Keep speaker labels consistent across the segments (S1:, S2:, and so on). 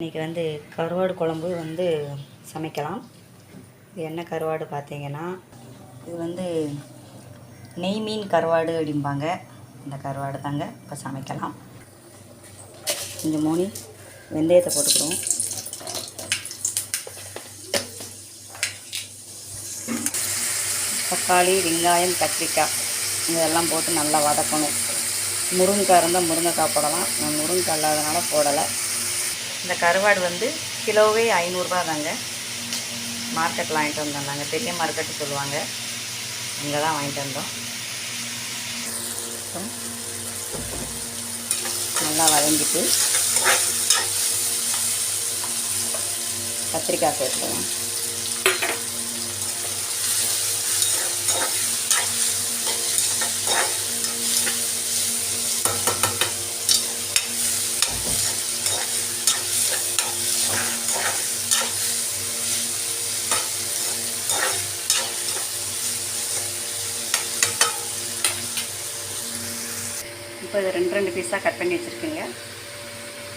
S1: இன்றைக்கி வந்து கருவாடு குழம்பு வந்து சமைக்கலாம். இது என்ன கருவாடு பார்த்தீங்கன்னா இது வந்து நெய் மீன் கருவாடு அப்படிம்பாங்க. இந்த கருவாடு தாங்க இப்போ சமைக்கலாம். கொஞ்சம் மூணி வெந்தயத்தை போட்டுக்கிறோம். தக்காளி வெங்காயம் கத்திரிக்காய் இதெல்லாம் போட்டு நல்லா வதக்கணும். முருங்கைக்காய் இருந்தால் முருங்கைக்காய் போடலாம். நான் முருங்கைக்காய் இல்லாதனால போடலை. இந்த கருவாடு வந்து கிலோவே ஐநூறுரூபா தாங்க மார்க்கெட்டில் வாங்கிட்டு வந்தோம் நாங்கள் பெரிய மார்க்கெட்டு சொல்லுவாங்க. அங்கே தான் வாங்கிட்டு வந்தோம். நல்லா வதங்கிட்டு கத்திரிக்காய் சேர்த்துக்கலாம். இப்போ இது ரெண்டு ரெண்டு பீஸாக கட் பண்ணி வச்சுருக்கீங்க.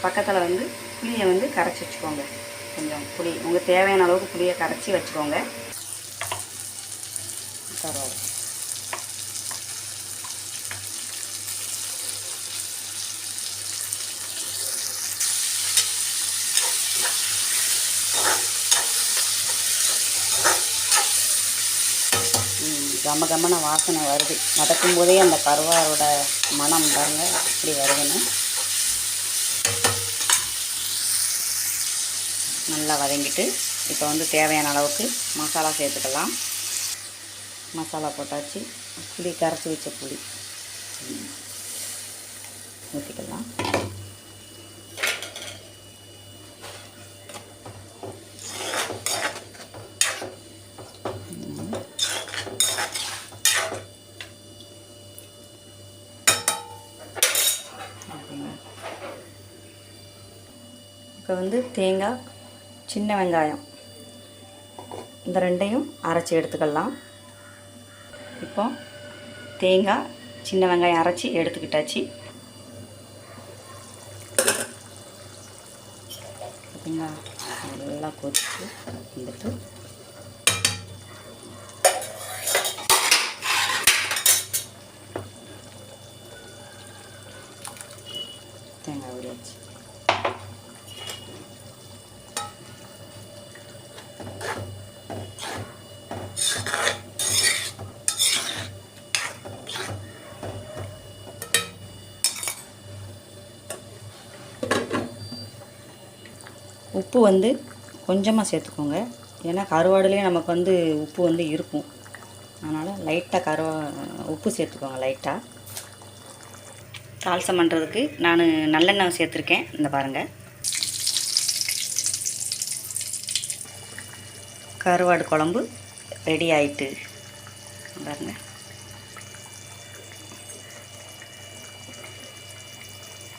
S1: பக்கத்தில் வந்து புளியை வந்து கரைச்சி வச்சுக்கோங்க. கொஞ்சம் புளி உங்கள் தேவையான அளவுக்கு புளியை கரைச்சி வச்சுக்கோங்க. பரவாயில்ல. கம கமன வாசனை வருது. வதக்கும் போதே அந்த கருவாரோட மனம் பாருங்க இப்படி வருதுன்னு. நல்லா வதங்கிட்டு இப்போ வந்து தேவையான அளவுக்கு மசாலா சேர்த்துக்கலாம். மசாலா போட்டாச்சு. புளி கரைச்சி வச்ச புளி. ஊற்றிக்கலாம் இப்போ வந்து தேங்காய் சின்ன வெங்காயம். இந்த ரெண்டையும் அரைச்சி எடுத்துக்கலாம். இப்போ தேங்காய் சின்ன வெங்காயம் அரைச்சி எடுத்துக்கிட்டாச்சு. பார்த்தீங்களா? நல்லா கொதிச்சு வந்துட்டு. தேங்காய் உரியாச்சு உப்பு வந்து கொஞ்சமாக சேர்த்துக்கோங்க. ஏன்னா கருவாடுலேயே நமக்கு வந்து உப்பு வந்து இருக்கும். அதனால் லைட்டாக கருவா உப்பு சேர்த்துக்கோங்க லைட்டாக தால்சம் பண்ணுறதுக்கு நான் நல்லெண்ணெய் சேர்த்துருக்கேன். இந்த பாருங்கள் கருவாடு குழம்பு ரெடி ஆயிட்டு. பாருங்கள்